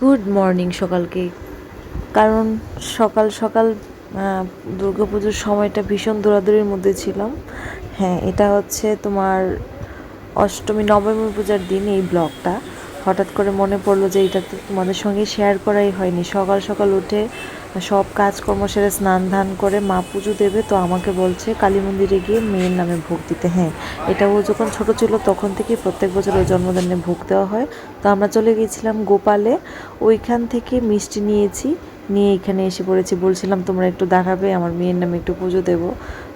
Good morning সকালকে। কারণ সকাল সকাল পুজোর সময়টা ভীষণ দৌড়াদৌড়ির মধ্যে ছিলাম। হ্যাঁ এটা হচ্ছে তোমার অষ্টমী নবমী পূজার দিন এই ব্লগটা। হঠাৎ করে মনে পড়ল যে এটা তো তোমাদের সঙ্গে শেয়ার করাই হয়নি। সকাল সকাল উঠে সব কাজকর্ম সেরে স্নান ধান করে মা পুজো দেবে তো আমাকে বলছে কালী মন্দিরে গিয়ে মেয়ের নামে ভোগ দিতে। হ্যাঁ এটা ও যখন ছোট ছিল তখন থেকেই প্রত্যেক বছর ওর জন্মদিনে ভোগ দেওয়া হয়। তো আমরা চলে গিয়েছিলাম গোপালে, ওইখান থেকে মিষ্টি নিয়েছি, নিয়ে এখানে এসে পড়েছি। বলছিলাম, তোমরা একটু দাঁড়াবে আমার মেয়ের নামে একটু পুজো দেবো।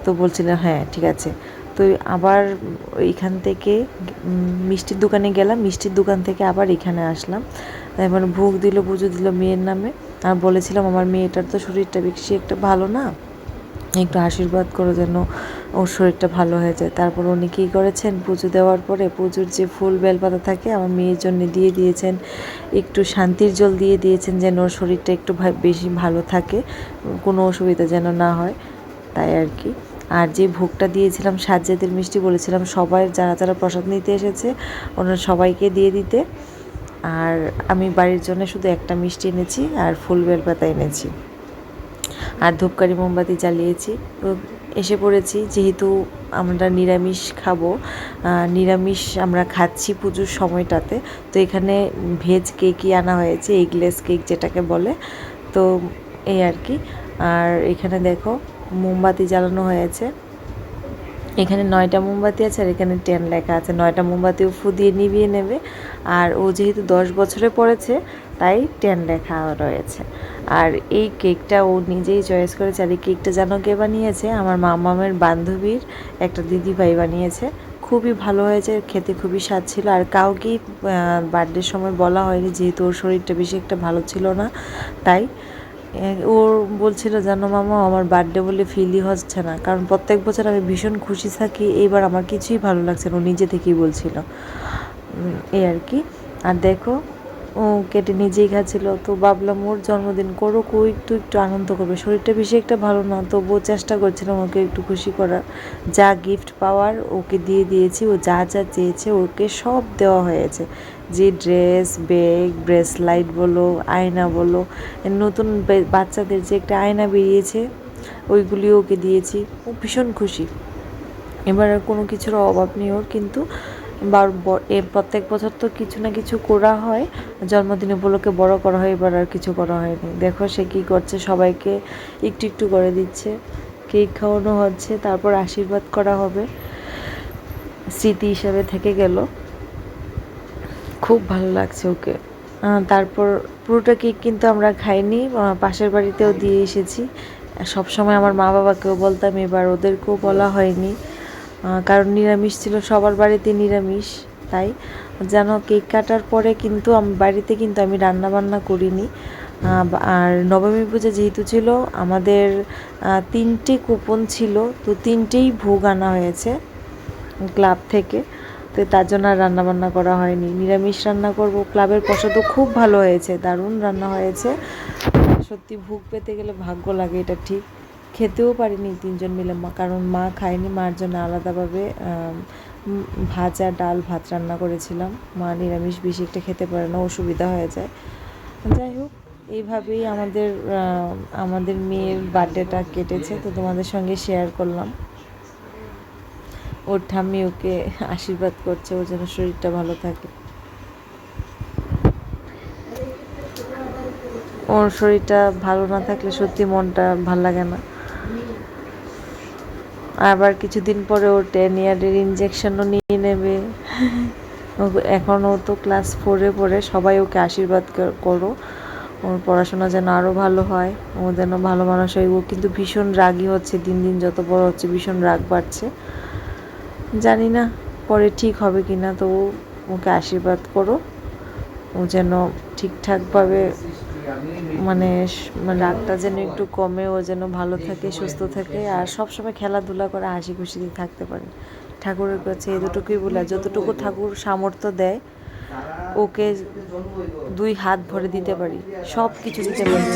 তো বলছিলাম হ্যাঁ ঠিক আছে। তো আবার এইখান থেকে মিষ্টির দোকানে গেলাম, মিষ্টির দোকান থেকে আবার এখানে আসলাম। এবার ভোগ দিল, পুজো দিল মেয়ের নামে। আর বলেছিলাম, আমার মেয়েটার তো শরীরটা বেশি একটা ভালো না? একটু আশীর্বাদ করো যেন ওর শরীরটা ভালো হয়ে যায়। তারপর উনি কী করেছেন, পুজো দেওয়ার পরে পুজোর যে ফুল বেলপাতা থাকে, আমার মেয়ের জন্য দিয়ে দিয়েছেন, একটু শান্তির জল দিয়ে দিয়েছেন যেন ওর শরীরটা একটু বেশি ভালো থাকে, কোনো অসুবিধা যেন না হয়, তাই আর কি। আর যে ভোগটা দিয়েছিলাম সাজ্জাদের মিষ্টি বলেছিলাম, সবাই যারা যারা প্রসাদ নিতে এসেছে, ওনারা সবাইকে দিয়ে দিতে। আর আমি বাড়ির জন্য শুধু একটা মিষ্টি এনেছি আর ফুল বেলপাতা এনেছি। আর ধূপকারি মোমবাতি জ্বালিয়েছি। তো এসে পড়েছি, যেহেতু আমরা নিরামিষ খাব নিরামিষ আমরা খাচ্ছি পুজোর সময়টাতে, তো এখানে ভেজ কেকই আনা হয়েছে, এগলেস কেক যেটাকে বলে। তো এই আর কি। আর এখানে দেখো মোমবাতি জ্বালানো হয়েছে। এখানে নয়টা মোমবাতি আছে আর এখানে টেন লেখা আছে। নয়টা মোমবাতিও ফু দিয়ে নিভিয়ে নেবে। আর ও যেহেতু দশ বছরে পড়েছে, তাই টেন লেখা রয়েছে। আর এই কেকটা ও নিজেই চয়েস করেছে। আর এই কেকটা যেন কে বানিয়েছে? আমার মামামের বান্ধবীর একটা দিদিভাই বানিয়েছে। খুবই ভালো হয়েছে, খেতে খুবই স্বাদ ছিল। আর কাউকেই বার্থডের সময় বলা হয়নি, যেহেতু ওর শরীরটা বেশি একটা ভালো ছিল না, তাই ওর বলছিল জানো মামা, আমার বার্থডে বলে ফিলই হচ্ছে না। কারণ প্রত্যেক বছর আমি ভীষণ খুশি থাকি, এইবার আমার কিছুই ভালো লাগছে না, ও নিজে থেকেই বলছিল। এই আর কি। আর দেখো ও কেটে নিজেই খাচ্ছিল। তো ভাবলাম ওর জন্মদিন করুক, ও একটু একটু আনন্দ করবে। শরীরটা বেশি একটা ভালো না, তবুও চেষ্টা করছিলাম ওকে একটু খুশি করার। যা গিফট পাওয়ার ওকে দিয়ে দিয়েছি, ও যা যা চেয়েছে ওকে সব দেওয়া হয়েছে। যে ড্রেস ব্যাগ ব্রেসলাইট বলো, আয়না বলো নতুন বাচ্চাদের যে একটা আয়না বেরিয়েছে, ওইগুলিও ওকে দিয়েছি। ও ভীষণ খুশি। এবার আর কোনো কিছুর অভাব নেই ওর, কিন্তু ব- প্রত্যেক বছর তো কিছু না কিছু করা হয়। জন্মদিন উপলক্ষে বড় করা হয়, এবার আর কিছু করা হয়নি। দেখো সে কী করছে, সবাইকে একটু একটু করে দিচ্ছে। কেক খাওয়ানো হচ্ছে, তারপর আশীর্বাদ করা হবে। স্মৃতি হিসাবে থেকে গেল। খুব ভালো লাগছে ওকে। তারপর পুরোটা কেক কিন্তু আমরা খাইনি পাশের বাড়িতেও দিয়ে এসেছি। সব সময় আমার মা বাবাকেও বলতাম, এবার ওদেরকেও বলা হয়নি। কারণ নিরামিষ ছিল, সবার বাড়িতে নিরামিষ, তাই যেন কেক কাটার পরে কিন্তু আম- বাড়িতে কিন্তু আমি রান্না বান্না করিনি আর নবমী পূজা যেহেতু ছিল, আমাদের তিনটে কুপন ছিল, তো তিনটেই ভোগ আনা হয়েছে ক্লাব থেকে, তো তার জন্য আর রান্নাবান্না করা হয়নি। নিরামিষ রান্না করব, ক্লাবের প্রসাদও খুব ভালো হয়েছে, দারুণ রান্না হয়েছে। সত্যি ভোগ পেতে গেলে ভাগ্য লাগে, এটা ঠিক। খেতেও পারিনি তিনজন মিলে, মা কারণ মা খায়নি, মার জন্য আলাদাভাবে ভাজা ডাল ভাত রান্না করেছিলাম। মা নিরামিষ, বেশি একটা খেতে পারে না, অসুবিধা হয়ে যায়। যাই হোক, এইভাবেই আমাদের আমাদের মেয়ের বার্থডেটা কেটেছে, তো তোমাদের সঙ্গে শেয়ার করলাম। ওর ঠাম্মি ওকে আশীর্বাদ করছে ওর যেন শরীরটা ভালো থাকে। ওর শরীরটা ভালো না থাকলে সত্যি মনটা ভালো লাগে না। আবার কিছুদিন পরে ও টেন ইয়ারের ইঞ্জেকশনও নিয়ে নেবে। ও- এখন ও তো ক্লাস ফোরে পড়ে, সবাই ওকে আশীর্বাদ করো। ওর পড়াশোনা যেন আরও ভালো হয়, ও যেন ভালো মানুষ হয়। ও কিন্তু ভীষণ রাগী হচ্ছে, দিন দিন যত বড় হচ্ছে ভীষণ রাগ বাড়ছে। জানি না পরে ঠিক হবে কি না তো ওকে আশীর্বাদ করো। ও যেন ঠিকঠাকভাবে মানে মানে রাগটা যেন একটু কমে, ও যেন ভালো থাকে, সুস্থ থাকে, আর সবসময় খেলাধুলা করে হাসি খুশিতে থাকতে পারে ঠাকুরের কাছে এই দুটুকুই বলে যতটুকু ঠাকুর সামর্থ্য দেয়, ওকে দুই হাত ভরে দিতে পারি সব কিছু দিতে পারি।